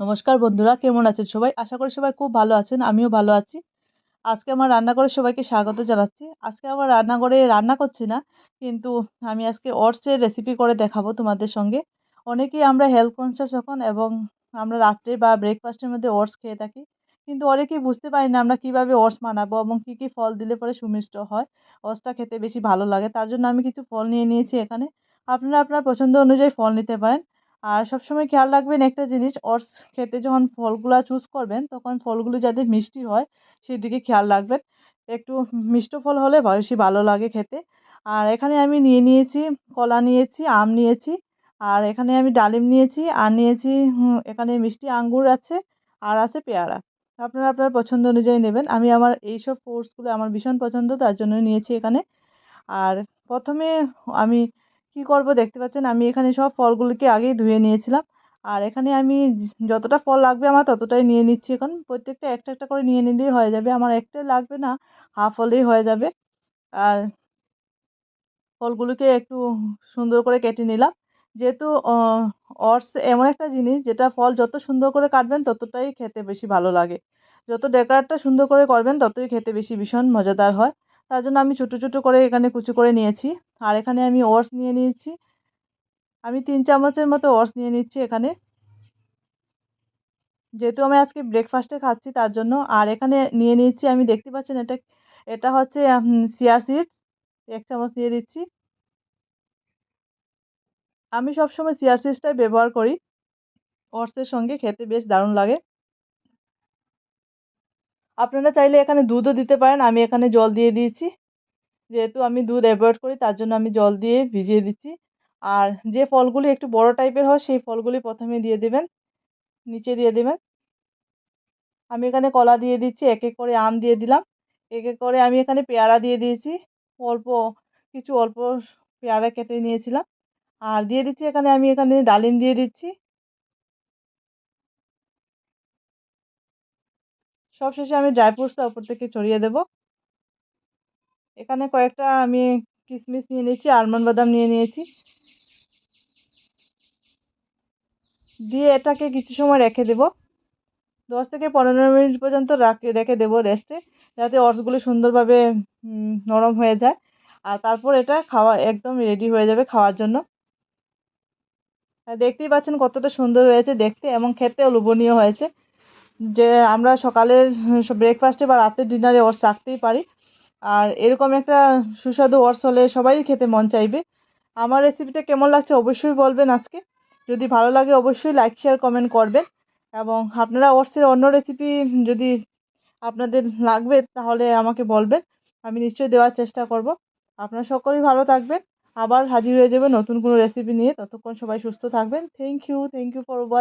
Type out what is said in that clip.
নমস্কার বন্ধুরা, কেমন আছেন সবাই? আশা করি সবাই খুব ভালো আছেন, আমিও ভালো আছি। আজকে আমার রান্নাঘরে সবাইকে স্বাগত জানাচ্ছি। আজকে আমার রান্নাঘরে রান্না করছি না, কিন্তু আমি আজকে ওটসের রেসিপি করে দেখাবো তোমাদের সঙ্গে। অনেকেই আমরা হেলথ কনসিয়াস এখন এবং আমরা রাত্রে বা ব্রেকফাস্টের মধ্যে ওটস খেয়ে থাকি, কিন্তু অনেকেই বুঝতে পারি না আমরা কীভাবে ওটস বানাবো এবং কী কী ফল দিলে পরে সুমিষ্ট হয়। ওটসটা খেতে বেশি ভালো লাগে, তার জন্য আমি কিছু ফল নিয়ে নিয়েছি এখানে। আপনারা আপনার পছন্দ অনুযায়ী ফল নিতে পারেন। আর সবসময় খেয়াল রাখবেন একটা জিনিস, ওটস খেতে যখন ফলগুলো চুজ করবেন, তখন ফলগুলো যাতে মিষ্টি হয় সেই দিকে খেয়াল রাখবেন। একটু মিষ্ট ফল হলে বেশি ভালো লাগে খেতে। আর এখানে আমি নিয়ে নিয়েছি, কলা নিয়েছি, আম নিয়েছি, আর এখানে আমি ডালিম নিয়েছি, আর নিয়েছি এখানে মিষ্টি আঙ্গুর আছে, আর আছে পেয়ারা। আপনারা আপনার পছন্দ অনুযায়ী নেবেন। আমি আমার এইসব ফ্রুটসগুলো আমার ভীষণ পছন্দ, তার জন্য নিয়েছি এখানে। আর প্রথমে আমি কী করব দেখতে পাচ্ছেন? আমি এখানে সব ফলগুলিকে আগেই ধুয়ে নিয়েছিলাম। আর এখানে আমি যতটা ফল লাগবে আমার ততটাই নিয়ে নিচ্ছি এখন। প্রত্যেকটা একটা একটা করে নিয়ে নিলেই হয়ে যাবে। আমার একটাই লাগবে না, হাফ হলেই হয়ে যাবে। আর ফলগুলোকে একটু সুন্দর করে কেটে নিলাম। যেহেতু অটস এমন একটা জিনিস যেটা ফল যত সুন্দর করে কাটবেন ততটাই খেতে বেশি ভালো লাগে। যত ডেকারটা সুন্দর করে করবেন ততই খেতে বেশি ভীষণ মজাদার হয়। তার জন্য আমি ছোটো ছোটো করে এখানে কুচি করে নিয়েছি। আর এখানে আমি ওটস নিয়ে নিয়েছি। আমি তিন চামচের মতো ওটস নিয়ে নিচ্ছি এখানে। যেহেতু আমি আজকে ব্রেকফাস্টে খাচ্ছি তার জন্য। আর এখানে নিয়ে নিচ্ছি আমি দেখতে পাচ্ছেন এটা এটা হচ্ছে সিয়া সিডস এক চামচ দিয়ে দিচ্ছি। আমি সবসময় সিয়ার সিডসটাই ব্যবহার করি। ওটসের সঙ্গে খেতে বেশ দারুণ লাগে। আপনারা চাইলে এখানে দুধও দিতে পারেন। আমি এখানে জল দিয়ে দিয়েছি। যেহেতু আমি দুধ অ্যাভয়েড করি, তার জন্য আমি জল দিয়ে ভিজিয়ে দিচ্ছি। আর যে ফলগুলি একটু বড় টাইপের হয়, সেই ফলগুলি প্রথমে দিয়ে দেবেন। নিচে দিয়ে দেবেন। আমি এখানে কলা দিয়ে দিচ্ছি, এক এক করে আম দিয়ে দিলাম। এক এক করে আমি এখানে পেয়ারা দিয়ে দিয়েছি। অল্প, কিছু অল্প পেয়ারা কেটে নিয়েছিলাম। আর দিয়ে দিচ্ছি এখানে আমি এখানে ডালিম দিয়ে দিচ্ছি। সবশেষে আমি ড্রাই ফ্রুটসটা ওপর থেকে ছড়িয়ে দেব। এখানে কয়েকটা আমি কিশমিশ নিয়ে নিয়েছি আলমন্ড বাদাম নিয়ে নিয়েছি। দিয়ে এটাকে কিছু সময় রেখে দেব। দশ থেকে পনেরো মিনিট পর্যন্ত রেখে দেবো রেস্টে যাতে অটসগুলো সুন্দরভাবে নরম হয়ে যায়। আর তারপর এটা খাওয়া একদম রেডি হয়ে যাবে খাওয়ার জন্য। দেখতেই পাচ্ছেন কতটা সুন্দর হয়েছে দেখতে এবং খেতেও লোভনীয় হয়েছে। যে আমরা সকালের ব্রেকফাস্টে বা রাতের ডিনারে ওটস রাখতেই পারি। আর এরকম একটা সুস্বাদু ওটস হলে সবাই খেতে মন চাইবে। আমার রেসিপিটা কেমন লাগছে অবশ্যই বলবেন আজকে। যদি ভালো লাগে অবশ্যই লাইক শেয়ার কমেন্ট করবেন। এবং আপনারা ওটসের অন্য রেসিপি যদি আপনাদের লাগবে তাহলে আমাকে বলবেন। আমি নিশ্চয়ই দেওয়ার চেষ্টা করব। আপনারা সকলেই ভালো থাকবেন। আবার হাজির হয়ে যাবে নতুন কোনো রেসিপি নিয়ে। ততক্ষণ সবাই সুস্থ থাকবেন। Thank you thank you for watch